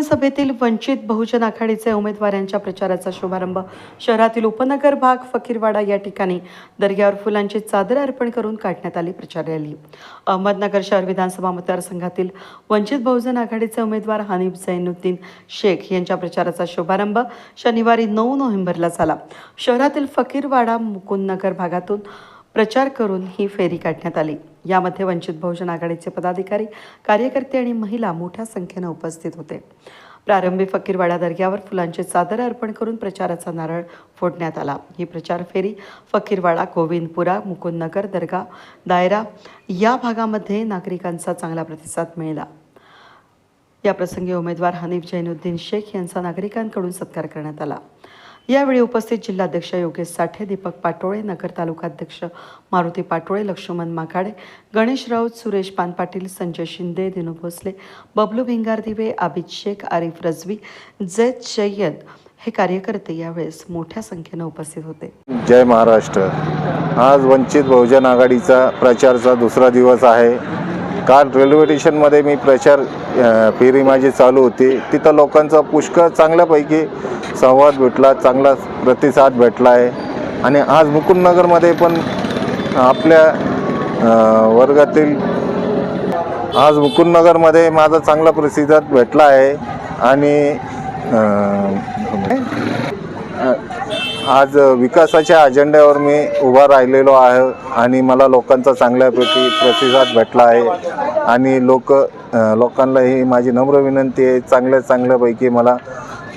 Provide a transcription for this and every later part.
विधानसभेतील वंचित बहुजन आघाडीचे उमेदवारांच्या प्रचाराचा शुभारंभ. शहरातील उपनगर भाग फकीरवाडा या ठिकाणी दर्ग्यावर फुलांची चादर अर्पण करून काढण्यात आली प्रचार रॅली. अहमदनगर शहर विधानसभा मतदारसंघातील वंचित बहुजन आघाडीचे उमेदवार हनीफ झैनुद्दीन शेख यांच्या प्रचाराचा शुभारंभ शनिवारी नऊ नोव्हेंबरला झाला. शहरातील फकीरवाडा मुकुंदनगर भागातून प्रचार करून ही फेरी काढण्यात आली. यामध्ये वंचित बहुजन आघाडीचे पदाधिकारी कार्यकर्ते आणि महिला मोठ्या संख्येनं उपस्थित होते. प्रारंभी फकीरवाडा दर्ग्यावर फुलांचे चादर अर्पण करून प्रचाराचा नारळ फोडण्यात आला. ही प्रचार फेरी फकीरवाडा गोविंदपुरा मुकुंदनगर दर्गा दायरा या भागामध्ये नागरिकांचा चांगला प्रतिसाद मिळाला. या प्रसंगी उमेदवार हनीफ जैनुद्दीन शेख यांचा नागरिकांकडून सत्कार करण्यात आला. यावेळी उपस्थित जिल्हाध्यक्ष योगेश साठे दीपक पाटोळे नगर तालुकाध्यक्ष मारुती पाटोळे लक्ष्मण माकाडे गणेश राऊत सुरेश पानपाटील संजय शिंदे दिनू भोसले बबलू भिंगारदिवे आबिद शेख आरिफ रजवी जैद सय्यद हे कार्यकर्ते यावेळेस मोठ्या संख्येनं उपस्थित होते. जय महाराष्ट्र. आज वंचित बहुजन आघाडीचा प्रचारचा दुसरा दिवस आहे. काल रेल्वे स्टेशनमध्ये मी प्रचार फेरी माझी चालू होती. तिथं लोकांचा पुष्कळ चांगल्यापैकी संवाद भेटला चांगला प्रतिसाद भेटला आहे. आणि आज मुकुंदनगरमध्ये पण आपल्या वर्गातील आज मुकुंदनगरमध्ये माझा चांगला प्रतिसाद भेटला आहे. आणि आज विकासाच्या अजेंड्यावर मी उभा राहिलेलो आहे आणि मला लोकांचा चांगल्यापैकी प्रतिसाद भेटला आहे. आणि लोक लोकांना ही माझी नम्र विनंती आहे चांगल्या चांगल्यापैकी मला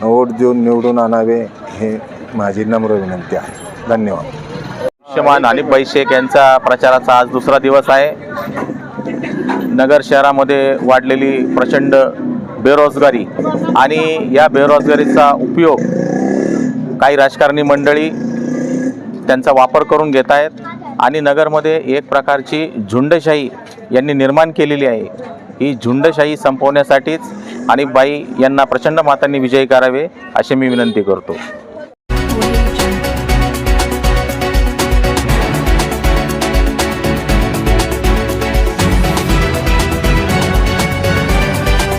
वोट देऊन निवडून आणावे हे माझी नम्र विनंती आहे. धन्यवाद. आयुष्यमान हनीफभाई शेख यांचा प्रचाराचा आज दुसरा दिवस आहे. नगर शहरामध्ये वाढलेली प्रचंड बेरोजगारी आणि या बेरोजगारीचा उपयोग काही राजकारणी मंडळी त्यांचा वापर करून घेत आहेत आणि नगरमध्ये एक प्रकारची झुंडशाही यांनी निर्माण केलेली आहे. ही झुंडशाही संपवण्यासाठीच आणि बाई यांना प्रचंड मातांनी विजयी करावे अशी मी विनंती करतो.